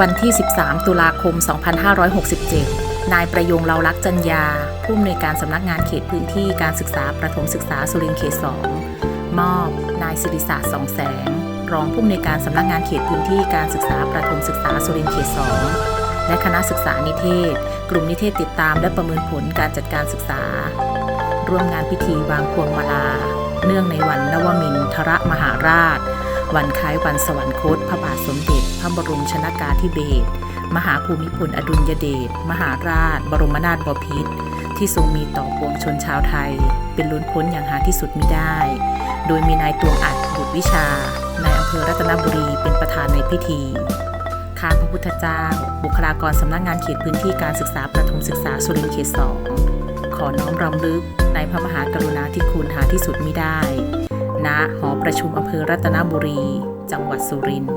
วันที่ 13 ตุลาคม 2567 นายประยงเรารักจัญญาผู้อำนวยการสำนักงานเขตพื้นที่การศึกษาประถมศึกษาสุรินทร์เขต 2 มอบ นายสิริศาสตร์สองแสง รองผู้อำนวยการสำนักงานเขตพื้นที่การศึกษาประถมศึกษาสุรินทร์เขต 2 และคณะศึกษานิเทศ กลุ่มนิเทศติดตามและประเมินผลการจัดการศึกษา ร่วมงานพิธีวางพวงมาลา เนื่องในวันนวมินทรมหาราช วันคล้ายวันสวรรคต พระบาทสมเด็จ พระบรมชนากาธิเบศร มหาภูมิพลอดุลยเดช มหาราช บรมนาถบพิตร ที่ทรงมีต่อปวงชนชาวไทย เป็นล้นพ้นอย่างหาที่สุดมิได้ โดยมีนายตวงอัดบุตรวิชา นายอำเภอรัตนบุรีเป็นประธานในพิธีข้าพระพุทธเจ้า บุคลากรสำนักงานเขตพื้นที่การศึกษาประถมศึกษาสุรินทร์เขตสองขอน้อมรำลึกในพระมหากรุณาธิคุณหาที่สุดมิได้ ณะหอประชุมอำเภอรัตนบุรี จังหวัดสุรินทร์